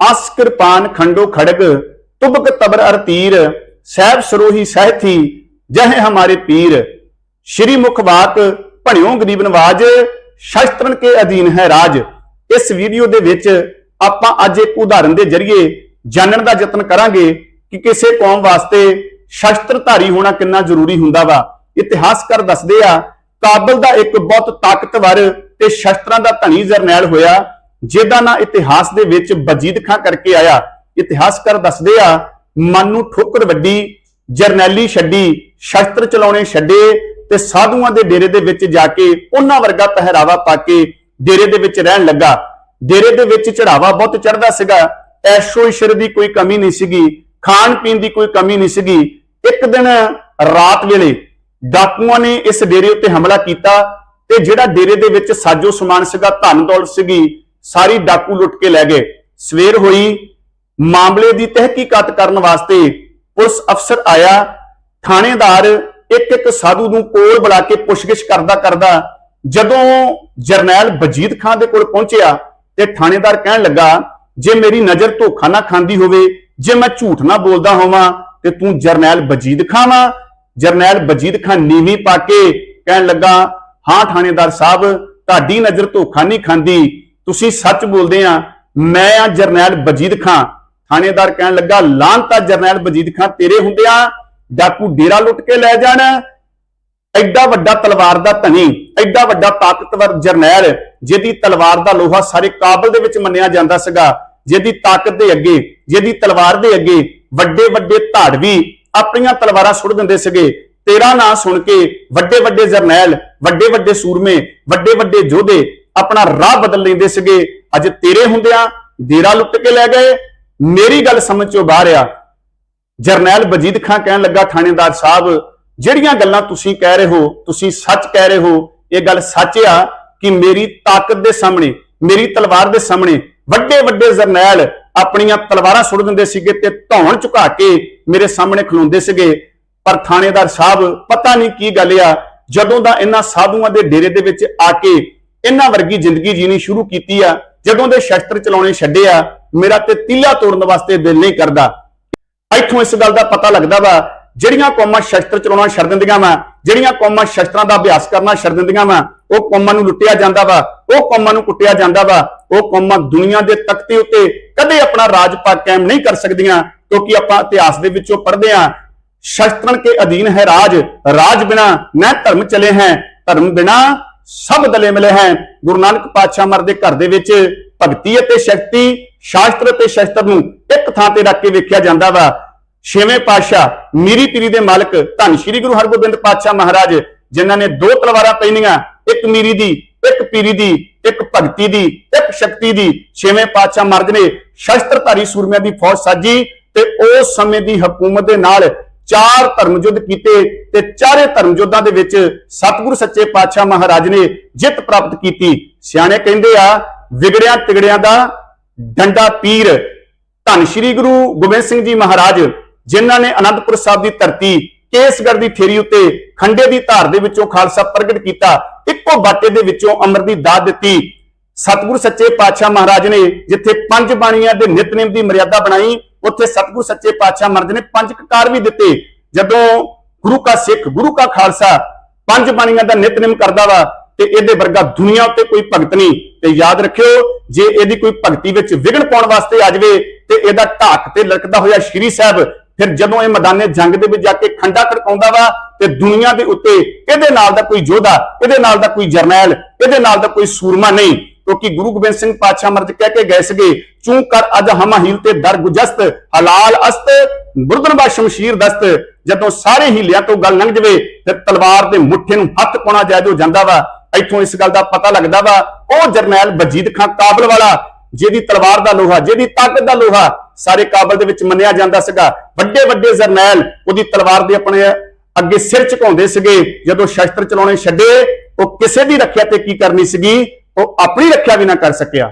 ਅਸ ਕਿਰਪਾਨ ਖੰਡੋ ਖੜਗ, ਤੁਬਕ ਤਬਰ ਅਰ ਤੀਰ, ਸਹਿਬ ਸਰੋਹੀ ਸਹਿਥੀ, ਜਹ ਹਮਾਰੇ ਪੀਰ। ਸ਼੍ਰੀ ਮੁਖ ਬਾਤ ਭਣਿਓ ਗਰੀਬ ਨਵਾਜ, ਸ਼ਸਤਰਨ ਕੇ ਅਧੀਨ ਹੈ ਰਾਜ। ਇਸ ਵੀਡੀਓ ਦੇ ਵਿੱਚ ਆਪਾਂ ਅੱਜ ਇੱਕ ਉਦਾਹਰਨ ਦੇ ਜ਼ਰੀਏ ਜਾਣਨ ਦਾ ਯਤਨ ਕਰਾਂਗੇ ਕਿ ਕਿਸੇ ਕੌਮ ਵਾਸਤੇ ਸ਼ਸਤਰਧਾਰੀ ਹੋਣਾ ਕਿੰਨਾ ਜ਼ਰੂਰੀ ਹੁੰਦਾ ਵਾ। ਇਤਿਹਾਸਕਾਰ ਦੱਸਦੇ ਆ, ਕਾਬਲ ਦਾ ਇੱਕ ਬਹੁਤ ਤਾਕਤਵਰ ਤੇ ਸ਼ਸਤਰਾਂ ਦਾ ਧਨੀ ਜਰਨੈਲ ਹੋਇਆ ਜਿਹਦਾ ਨਾਂ ਇਤਿਹਾਸ ਦੇ ਵਿੱਚ ਬਜੀਦ ਖਾਂ ਕਰਕੇ ਆਇਆ। ਇਤਿਹਾਸਕਾਰ ਦੱਸਦੇ ਆ, ਮਨ ਨੂੰ ਠੋਕਰ ਵੱਡੀ, ਜਰਨੈਲੀ ਛੱਡੀ, ਸ਼ਸਤਰ ਚਲਾਉਣੇ ਛੱਡੇ ਤੇ ਸਾਧੂਆਂ ਦੇ ਡੇਰੇ ਦੇ ਵਿੱਚ ਜਾ ਕੇ ਉਹਨਾਂ ਵਰਗਾ ਪਹਿਰਾਵਾ ਪਾ ਕੇ ਡੇਰੇ ਦੇ ਵਿੱਚ ਰਹਿਣ ਲੱਗਾ। ਡੇਰੇ ਦੇ ਵਿੱਚ ਚੜਾਵਾ ਬਹੁਤ ਚੜਦਾ ਸੀਗਾ। ਐਸ਼ੋ ਇਸ਼ਰ ਦੀ ਕੋਈ ਕਮੀ ਨਹੀਂ ਸੀਗੀ, ਖਾਣ ਪੀਣ ਦੀ ਕੋਈ ਕਮੀ ਨਹੀਂ ਸੀਗੀ। ਇੱਕ ਦਿਨ ਰਾਤ ਵੇਲੇ ਡਾਕੂਆਂ ਨੇ ਇਸ ਡੇਰੇ ਉੱਤੇ ਹਮਲਾ ਕੀਤਾ ਤੇ ਜਿਹੜਾ ਡੇਰੇ ਦੇ ਵਿੱਚ ਸਾਜੋ ਸਮਾਨ ਸੀਗਾ, ਧਨ ਦੌਲਤ ਸੀਗੀ ਸਾਰੀ ਡਾਕੂ ਲੁੱਟ ਕੇ ਲੈ ਗਏ। ਸਵੇਰ ਹੋਈ, ਮਾਮਲੇ ਦੀ ਤਹਿਕੀਕਾਤ ਕਰਨ ਵਾਸਤੇ ਪੁਲਿਸ ਅਫਸਰ ਆਇਆ। ਥਾਣੇਦਾਰ ਇੱਕ ਇੱਕ ਸਾਧੂ ਨੂੰ ਕੋਲ ਬੁਲਾ ਕੇ ਪੁੱਛਗਿੱਛ ਕਰਦਾ ਕਰਦਾ ਜਦੋਂ ਜਰਨੈਲ ਬਜੀਦ ਖਾਨ ਦੇ ਕੋਲ ਪਹੁੰਚਿਆ ਤੇ ਥਾਣੇਦਾਰ ਕਹਿਣ ਲੱਗਾ, ਜੇ ਮੇਰੀ ਨਜ਼ਰ ਧੋਖਾ ਨਾ ਖਾਂਦੀ ਹੋਵੇ, ਜੇ ਮੈਂ ਝੂਠ ਨਾ ਬੋਲਦਾ ਹੋਵਾਂ, ਤੇ ਤੂੰ ਜਰਨੈਲ ਬਜੀਦ ਖਾਨ ਵਾ? ਜਰਨੈਲ ਬਜੀਦ ਖਾਨ ਨੀਵੀਂ ਪਾ ਕੇ ਕਹਿਣ ਲੱਗਾ, ਹਾਂ ਥਾਣੇਦਾਰ ਸਾਹਿਬ, ਤੁਹਾਡੀ ਨਜ਼ਰ ਧੋਖਾ ਨਹੀਂ ਖਾਂਦੀ ਤੁਸੀਂ ਸੱਚ ਬੋਲਦੇ ਆ, ਮੈਂ ਆ ਜਰਨੈਲ ਬਜੀਦ ਖਾਨ ਥਾਣੇਦਾਰ ਕਹਿਣ ਲੱਗਾ ਲਾਂਤਾ ਜਰਨੈਲ ਬਜੀਦ ਖਾਨ ਤੇਰੇ ਹੁੰਦਿਆਂ ਡਾਕੂ ਡੇਰਾ ਲੁੱਟ ਕੇ ਲੈ ਜਾਣ। ਐਡਾ ਵੱਡਾ ਤਲਵਾਰ ਦਾ ਧਨੀ, ਐਡਾ ਵੱਡਾ ਤਾਕਤਵਰ ਜਰਨੈਲ, ਜਿਹਦੀ ਤਲਵਾਰ ਦਾ ਲੋਹਾ ਸਾਰੇ ਕਾਬਲ ਦੇ ਵਿੱਚ ਮੰਨਿਆ ਜਾਂਦਾ ਸੀਗਾ, ਜਿਹਦੀ ਤਾਕਤ ਦੇ ਅੱਗੇ, ਜਿਹਦੀ ਤਲਵਾਰ ਦੇ ਅੱਗੇ ਵੱਡੇ ਵੱਡੇ ਧਾੜਵੀ ਆਪਣੀਆਂ ਤਲਵਾਰਾਂ ਸੁੱਟ ਦਿੰਦੇ ਸੀਗੇ। ਤੇਰਾ ਨਾਂ ਸੁਣ ਕੇ ਵੱਡੇ ਵੱਡੇ ਜਰਨੈਲ, ਵੱਡੇ ਵੱਡੇ ਸੂਰਮੇ, ਵੱਡੇ ਵੱਡੇ ਯੋਧੇ ਆਪਣਾ ਰਾਹ ਬਦਲ ਲੈਂਦੇ ਸੀਗੇ। ਅੱਜ ਤੇਰੇ ਹੁੰਦਿਆਂ ਡੇਰਾ ਲੁੱਟ ਕੇ ਲੈ ਗਏ। ਮੇਰੀ ਗੱਲ ਸਮਝ ਚੋਂ ਬਾਹਰ ਆ। ਜਰਨੈਲ ਬਜੀਦ ਖਾਨ ਕਹਿਣ ਲੱਗਾ, ਥਾਣੇਦਾਰ ਸਾਹਿਬ, ਜਿਹੜੀਆਂ ਗੱਲਾਂ ਤੁਸੀਂ ਕਹਿ ਰਹੇ ਹੋ, ਤੁਸੀਂ ਸੱਚ ਕਹਿ ਰਹੇ ਹੋ। ਇਹ ਗੱਲ ਸੱਚ ਆ ਕਿ ਮੇਰੀ ਤਾਕਤ ਦੇ ਸਾਹਮਣੇ, ਮੇਰੀ ਤਲਵਾਰ ਦੇ ਸਾਹਮਣੇ ਵੱਡੇ ਵੱਡੇ ਜਰਨੈਲ ਆਪਣੀਆਂ ਤਲਵਾਰਾਂ ਸੁੱਟ ਦਿੰਦੇ ਸੀਗੇ ਤੇ ਧੌਣ ਝੁਕਾ ਕੇ ਮੇਰੇ ਸਾਹਮਣੇ ਖਲੋਂਦੇ ਸੀਗੇ। ਪਰ ਥਾਣੇਦਾਰ ਸਾਹਿਬ, ਪਤਾ ਨਹੀਂ ਕੀ ਗੱਲ ਆ। ਜਦੋਂ ਦਾ ਇਹਨਾਂ ਸਾਧੂਆਂ ਦੇ ਡੇਰੇ ਦੇ ਵਿੱਚ ਆ ਕੇ ਇਹਨਾਂ ਵਰਗੀ ਜ਼ਿੰਦਗੀ ਜੀਣੀ ਸ਼ੁਰੂ ਕੀਤੀ ਆ, ਜਦੋਂ ਦੇ ਸ਼ਸਤਰ ਚਲਾਉਣੇ ਛੱਡੇ ਆ, ਮੇਰਾ ਤੇ ਤੀਲਾ ਤੋੜਨ ਵਾਸਤੇ ਦਿਲ ਨਹੀਂ ਕਰਦਾ। ਇੱਥੋਂ ਇਸ ਗੱਲ ਦਾ ਪਤਾ ਲੱਗਦਾ ਵਾ, ਜਿਹੜੀਆਂ ਕੌਮਾਂ ਸ਼ਸਤਰ ਚਲਾਉਣਾ ਛੱਡ ਦਿੰਦੀਆਂ ਵਾ, ਜਿਹੜੀਆਂ ਕੌਮਾਂ ਸ਼ਸਤਰਾਂ ਦਾ ਅਭਿਆਸ ਕਰਨਾ ਛੱਡ ਦਿੰਦੀਆਂ ਵਾ, ਉਹ ਕੌਮਾਂ ਨੂੰ ਲੁੱਟਿਆ ਜਾਂਦਾ ਵਾ, ਉਹ ਕੌਮਾਂ ਨੂੰ ਕੁੱਟਿਆ ਜਾਂਦਾ ਵਾ, ਉਹ ਕੌਮਾਂ ਦੁਨੀਆ ਦੇ ਤਖਤੇ ਉੱਤੇ ਕਦੇ ਆਪਣਾ ਰਾਜ ਪਾ ਕਾਇਮ ਨਹੀਂ ਕਰ ਸਕਦੀਆਂ, ਕਿਉਂਕਿ ਆਪਾਂ ਇਤਿਹਾਸ ਦੇ ਵਿੱਚੋਂ ਪੜ੍ਹਦੇ ਆ ਸ਼ਸਤਰਨ ਕੇ ਅਧੀਨ ਹੈ ਰਾਜ ਰਾਜ ਬਿਨਾ ਨਾ ਧਰਮ ਚਲੇ ਹੈ, ਧਰਮ ਬਿਨਾ ਸਭ ਦਲੇ ਮਿਲੇ ਹੈ। ਗੁਰੂ ਨਾਨਕ ਪਾਤਸ਼ਾਹ ਮਰ ਦੇ ਘਰ ਦੇ ਵਿੱਚ ਭਗਤੀ ਅਤੇ ਸ਼ਕਤੀ, ਸ਼ਾਸਤਰ ਅਤੇ ਸ਼ਸਤਰ ਨੂੰ ਇੱਕ ਥਾਂ ਤੇ ਰੱਖ ਕੇ ਵੇਖਿਆ ਜਾਂਦਾ ਵਾ। ਛੇਵੇਂ ਪਾਤਸ਼ਾਹ ਮੀਰੀ ਪੀਰੀ ਦੇ ਮਾਲਕ ਧੰਨ ਸ਼੍ਰੀ ਗੁਰੂ ਹਰਗੋਬਿੰਦ ਪਾਤਸ਼ਾਹ ਮਹਾਰਾਜ, ਜਿਨ੍ਹਾਂ ਨੇ ਦੋ ਤਲਵਾਰਾਂ ਪੈਣੀਆਂ ਇੱਕ ਮੀਰੀ ਦੀ, ਇੱਕ ਪੀਰੀ ਦੀ, ਇੱਕ ਭਗਤੀ ਦੀ, ਇੱਕ ਸ਼ਕਤੀ ਦੀ। ਛੇਵੇਂ ਪਾਤਸ਼ਾਹ ਮਹਾਰਾਜ ਨੇ ਸ਼ਸਤਰਧਾਰੀ ਸੂਰਮਿਆਂ ਦੀ ਫੌਜ ਸਾਜੀ ਤੇ ਉਸ ਸਮੇਂ ਦੀ ਹਕੂਮਤ ਦੇ ਨਾਲ ਚਾਰ ਧਰਮ ਯੁੱਧ ਕੀਤੇ ਤੇ ਚਾਰੇ ਧਰਮ ਯੁੱਧਾਂ ਦੇ ਵਿੱਚ ਸਤਿਗੁਰੂ ਸੱਚੇ ਪਾਤਸ਼ਾਹ ਮਹਾਰਾਜ ਨੇ ਜਿੱਤ ਪ੍ਰਾਪਤ ਕੀਤੀ। ਸਿਆਣੇ ਕਹਿੰਦੇ ਆ, ਵਿਗੜਿਆਂ ਤਿਗੜਿਆਂ ਦਾ ਡੰਡਾ ਪੀਰ। ਧੰਨ ਸ਼੍ਰੀ ਗੁਰੂ ਗੋਬਿੰਦ ਸਿੰਘ ਜੀ ਮਹਾਰਾਜ, ਜਿਨ੍ਹਾਂ ਨੇ ਅਨੰਦਪੁਰ ਸਾਹਿਬ ਦੀ ਧਰਤੀ ਕੇਸਗੜ੍ਹ ਦੀ ਫੇਰੀ ਉੱਤੇ ਖੰਡੇ ਦੀ ਧਾਰ ਦੇ ਵਿੱਚੋਂ ਖਾਲਸਾ ਪ੍ਰਗਟ ਕੀਤਾ, ਇੱਕੋ ਬਾਟੇ ਦੇ ਵਿੱਚੋਂ ਅੰਮ੍ਰਿਤ ਦੀ ਦਾਤ ਦਿੱਤੀ। ਸਤਿਗੁਰੂ ਸੱਚੇ ਪਾਤਸ਼ਾਹ ਮਹਾਰਾਜ ਨੇ ਜਿੱਥੇ ਪੰਜ ਬਾਣੀਆਂ ਦੇ ਨਿਤਨੇਮ ਦੀ ਮਰਿਆਦਾ ਬਣਾਈ ਉੱਥੇ ਸਤਿਗੁਰੂ ਸੱਚੇ ਪਾਤਸ਼ਾਹ ਮਹਾਰਾਜ ਨੇ, ਪੰਜ ਕਕਾਰ ਵੀ ਦਿੱਤੇ। ਜਦੋਂ ਗੁਰੂ ਕਾ ਸਿੱਖ, ਗੁਰੂ ਕਾ ਖਾਲਸਾ ਪੰਜ ਬਾਣੀਆਂ ਦਾ ਨਿਤਨੇਮ ਕਰਦਾ ਵਾ ਤੇ ਇਹਦੇ ਵਰਗਾ ਦੁਨੀਆ ਉੱਤੇ ਕੋਈ ਭਗਤ ਨਹੀਂ। ਤੇ ਯਾਦ ਰੱਖਿਓ, ਜੇ ਇਹਦੀ ਕੋਈ ਭਗਤੀ ਵਿੱਚ ਵਿਗੜ ਪਾਉਣ ਵਾਸਤੇ ਆ ਜਾਵੇ, ਤੇ ਇਹਦਾ ਢਾਕ ਤੇ ਲੜਕਦਾ ਹੋਇਆ ਸ਼੍ਰੀ ਸਾਹਿਬ ਫਿਰ ਜਦੋਂ ਇਹ ਮੈਦਾਨੇ ਜੰਗ ਦੇ ਵਿੱਚ ਜਾ ਕੇ ਖੰਡਾ ਖੜਕਾਉਂਦਾ ਵਾ, ਤੇ ਦੁਨੀਆ ਦੇ ਉੱਤੇ ਇਹਦੇ ਨਾਲ ਦਾ ਕੋਈ ਯੋਧਾ ਇਹਦੇ ਨਾਲ ਦਾ ਕੋਈ ਜਰਨੈਲ, ਇਹਦੇ ਨਾਲ ਦਾ ਕੋਈ ਸੂਰਮਾ ਨਹੀਂ। ਕਿਉਂਕਿ ਗੁਰੂ ਗੋਬਿੰਦ ਸਿੰਘ ਪਾਤਸ਼ਾਹ ਮਰਦ ਕਹਿ ਕੇ ਗਏ ਸੀਗੇ, ਚੂੰ ਕਰ ਅਜ ਹਮਾ ਹੀਲ ਤੇ ਦਰ ਗੁਜਸਤ, ਹਲਾਲ ਅਸਤ ਬੁਰਦਨ ਸ਼ਮਸ਼ੀਰ ਦਸਤ। ਜਦੋਂ ਸਾਰੇ ਹੀਲਿਆਂ ਤੋਂ ਗੱਲ ਲੰਘ ਜਵੇ, ਤੇ ਤਲਵਾਰ ਦੇ ਮੁੱਠੇ ਨੂੰ ਹੱਥ ਪਾਉਣਾ ਜਾਇਜ਼ ਜਾਂਦਾ ਵਾ। ਇੱਥੋਂ ਇਸ ਗੱਲ ਦਾ ਪਤਾ ਲੱਗਦਾ ਵਾ, ਉਹ ਜਰਨੈਲ ਬਜੀਦ ਖਾਨ ਕਾਬਲ ਵਾਲਾ, ਜਿਹਦੀ ਤਲਵਾਰ ਦਾ ਲੋਹਾ, ਜਿਹਦੀ ਤਾਕਤ ਦਾ ਲੋਹਾ ਸਾਰੇ ਕਾਬਲ ਦੇ ਵਿੱਚ ਮੰਨਿਆ ਜਾਂਦਾ ਸੀਗਾ। ਵੱਡੇ ਵੱਡੇ ਜਰਨੈਲ ਉਹਦੀ ਤਲਵਾਰ ਦੇ ਆਪਣੇ ਅੱਗੇ ਸਿਰ ਝੁਕਾਉਂਦੇ ਸੀਗੇ। ਜਦੋਂ ਸ਼ਸਤਰ ਚਲਾਉਣੇ ਛੱਡੇ, ਉਹ ਕਿਸੇ ਦੀ ਰੱਖਿਆ ਤੇ ਕੀ ਕਰਨੀ ਸੀਗੀ? ਉਹ ਆਪਣੀ ਰੱਖਿਆ ਵੀ ਨਾ ਕਰ ਸਕਿਆ।